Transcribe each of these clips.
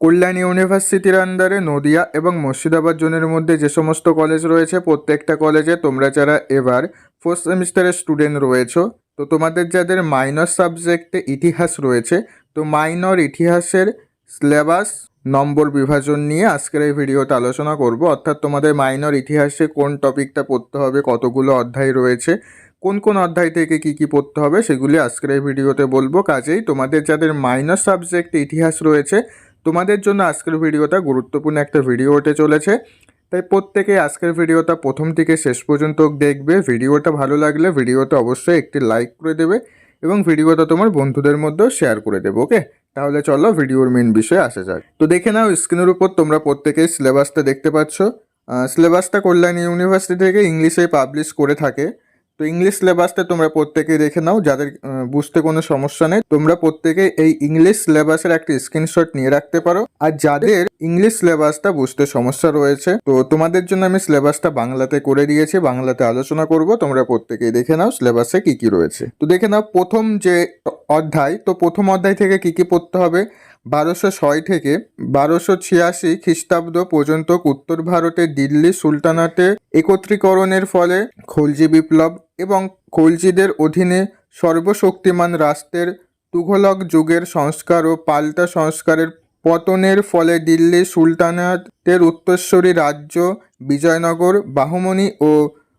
কল্যাণ ইউনিভার্সিটির আন্ডারে নদিয়া এবং মুর্শিদাবাদ জোনের মধ্যে যে সমস্ত কলেজ রয়েছে, প্রত্যেকটা কলেজে তোমরা যারা এবার ফোর্থ সেমিস্টারের স্টুডেন্ট রয়েছো, তো তোমাদের যাদের মাইনর সাবজেক্টে ইতিহাস রয়েছে, তো মাইনর ইতিহাসের সিলেবাস নম্বর বিভাজন নিয়ে আজকের এই ভিডিওতে আলোচনা করব। অর্থাৎ তোমাদের মাইনর ইতিহাসে কোন টপিকটা পড়তে হবে, কতগুলো অধ্যায় রয়েছে, কোন কোন অধ্যায় থেকে কি কি পড়তে হবে, সেগুলি আজকের এই ভিডিওতে বলব। কাজেই তোমাদের যাদের মাইনর সাবজেক্টে ইতিহাস রয়েছে তোমাদের জন্য আজকের ভিডিওটা গুরুত্বপূর্ণ একটা ভিডিও হতে চলেছে। তাই প্রত্যেকে আজকের ভিডিওটা প্রথম থেকে শেষ পর্যন্ত দেখবে। ভিডিওটা ভালো লাগলে ভিডিওটা অবশ্যই একটি লাইক করে দেবে এবং ভিডিওটা তোমার বন্ধুদের মধ্যেও শেয়ার করে দেবে ওকে তাহলে চলো ভিডিওর মেন বিষয়ে আসা যাক। তো দেখে নাও স্ক্রিনের উপর, তোমরা প্রত্যেকেই সিলেবাসটা দেখতে পাচ্ছ। সিলেবাসটা কল্যাণ ইউনিভার্সিটি থেকে ইংলিশে পাবলিশ করে থাকে। তো ইংলিশ সিলেবাসটা তোমরা প্রত্যেকেই দেখে নাও, যাদের বুঝতে কোনো সমস্যা নেই, তোমরা প্রত্যেকে এই ইংলিশ সিলেবাসের একটা স্ক্রিনশট নিয়ে রাখতে পারো। আর যাদের ইংলিশ সিলেবাসটা বুঝতে সমস্যা রয়েছে, তো তোমাদের জন্য আমি সিলেবাসটা বাংলাতে করে দিয়েছি, বাংলাতে আলোচনা করব, তোমরা প্রত্যেকেই দেখে নাও সিলেবাসে কি কি রয়েছে। তো দেখে নাও, প্রথম যে অধ্যায়, তো প্রথম অধ্যায় থেকে কি কি পড়তে হবে? বারোশো ছয় থেকে বারোশো ছিয়াশি খ্রিস্টাব্দ পর্যন্ত উত্তর ভারতে দিল্লি সুলতানাতে একত্রীকরণের ফলে খলজি বিপ্লব এবং খলজিদের অধীনে সর্বশক্তিমান রাষ্ট্রের তুঘলক যুগের সংস্কার ও পাল্টা সংস্কারের পতনের ফলে দিল্লি সুলতানাতের উত্তরস্বরী রাজ্য, বিজয়নগর, বাহমনি ও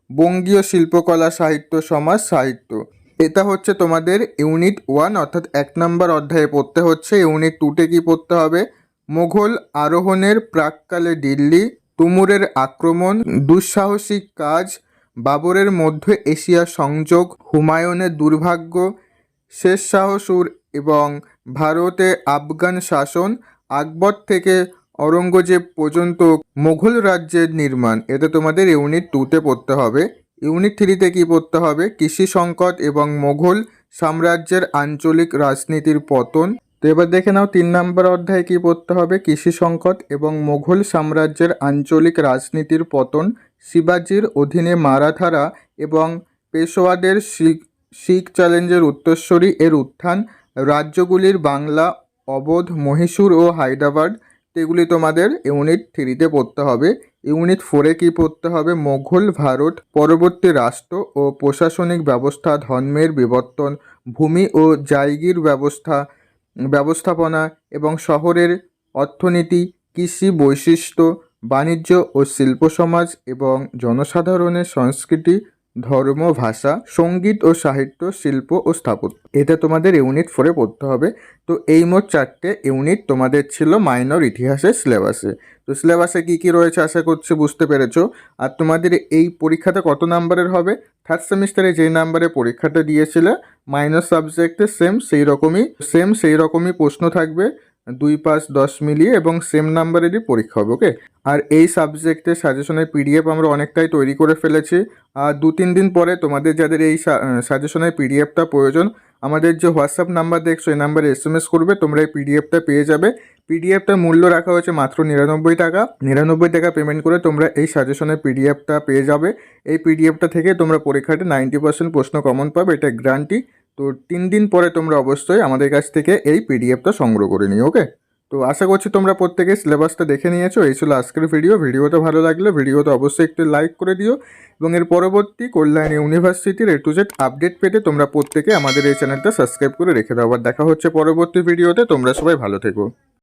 বঙ্গীয় শিল্পকলা সাহিত্য, সমাজ সাহিত্য। এটা হচ্ছে তোমাদের ইউনিট ওয়ান, অর্থাৎ এক নম্বর অধ্যায়ে পড়তে হচ্ছে। ইউনিট টুতে কি পড়তে হবে? মোঘল আরোহণের প্রাককালে দিল্লি, তুমুরের আক্রমণ, দুঃসাহসিক কাজ বাবরের মধ্য এশিয়া সংযোগ, হুমায়ুনের দুর্ভাগ্য, শেষ শাহ সুর এবং ভারতে আফগান শাসন, আকবর থেকে অরঙ্গজেব পর্যন্ত মোঘল রাজ্যের নির্মাণ। এটা তোমাদের ইউনিট টুতে পড়তে হবে। ইউনিট থ্রিতে কি পড়তে হবে? কৃষি সংকট এবং মোঘল সাম্রাজ্যের আঞ্চলিক রাজনীতির পতন। তো এবার দেখে নাও তিন নম্বর অধ্যায়ে কি পড়তে হবে? কৃষি সংকট এবং মোঘল সাম্রাজ্যের আঞ্চলিক রাজনীতির পতন, শিবাজির অধীনে মারাঠারা এবং পেশোয়াদের শিখ শিখ চ্যালেঞ্জের উত্তরস্বরী এর উত্থান, রাজ্যগুলির বাংলা, অবোধ, মহীশূর ও হায়দ্রাবাদ। এগুলি তোমাদের ইউনিট থ্রিতে পড়তে হবে। ইউনিট ফোরে কি পড়তে হবে? মোঘল, ভারত, পরবর্তী রাষ্ট্র ও প্রশাসনিক ব্যবস্থা, ধর্মের বিবর্তন, ভূমি ও জায়গির ব্যবস্থা ব্যবস্থাপনা এবং শহরের অর্থনীতি কৃষি বৈশিষ্ট্য বাণিজ্য ও শিল্প সমাজ এবং জনসাধারণের সংস্কৃতি ধর্ম, ভাষা, সংগীত ও সাহিত্য, শিল্প ও স্থাপত্য। এটা তোমাদের ইউনিট ফোরে পড়তে হবে। তো এই মোট চারটে ইউনিট তোমাদের ছিল মাইনর ইতিহাসের সিলেবাসে। তো সিলেবাসে কী কী রয়েছে আশা করছি বুঝতে পেরেছ। আর তোমাদের এই পরীক্ষাটা কত নাম্বারের হবে? থার্ড সেমিস্টারে যে নাম্বারে পরীক্ষাটা দিয়েছিলে মাইনর সাবজেক্টে সেম সেই রকমই সেম সেই রকমই প্রশ্ন থাকবে। দুই পাঁচ দশ মিলিয়ে এবং সেম নাম্বারেরই পরীক্ষা হবে ওকে আর এই সাবজেক্টের সাজেশনের পিডিএফ আমরা অনেকটাই তৈরি করে ফেলেছি। আর দু তিন দিন পরে তোমাদের যাদের এই সাজেশনের পিডিএফটা প্রয়োজন, আমাদের যে হোয়াটসঅ্যাপ নাম্বার দেখছ, এই নাম্বারে এস এম এস করবে, তোমরা এই পিডিএফটা পেয়ে যাবে। পিডিএফটার মূল্য রাখা হয়েছে মাত্র নিরানব্বই টাকা। নিরানব্বই টাকা পেমেন্ট করে তোমরা এই সাজেশনের পিডিএফটা পেয়ে যাবে। এই পিডিএফটা থেকে তোমরা পরীক্ষাতে নাইনটি পার্সেন্ট প্রশ্ন কমন পাবে, এটা গ্যারান্টি তো তিন দিন পরে তোমরা অবশ্যই আমাদের কাছ থেকে এই পিডিএফটা সংগ্রহ করে নিও ওকে তো আশা করছি তোমরা প্রত্যেকে সিলেবাসটা দেখে নিয়েছো। এই ছিল আজকের ভিডিও ভিডিওটা ভালো লাগলে ভিডিওটা অবশ্যই একটু লাইক করে দিও এবং এর পরবর্তী কল্যাণ ইউনিভার্সিটির এ টু জেড আপডেট পেতে তোমরা প্রত্যেকে আমাদের এই চ্যানেলটা সাবস্ক্রাইব করে রেখে দাও। আবার দেখা হচ্ছে পরবর্তী ভিডিওতে তোমরা সবাই ভালো থেকো।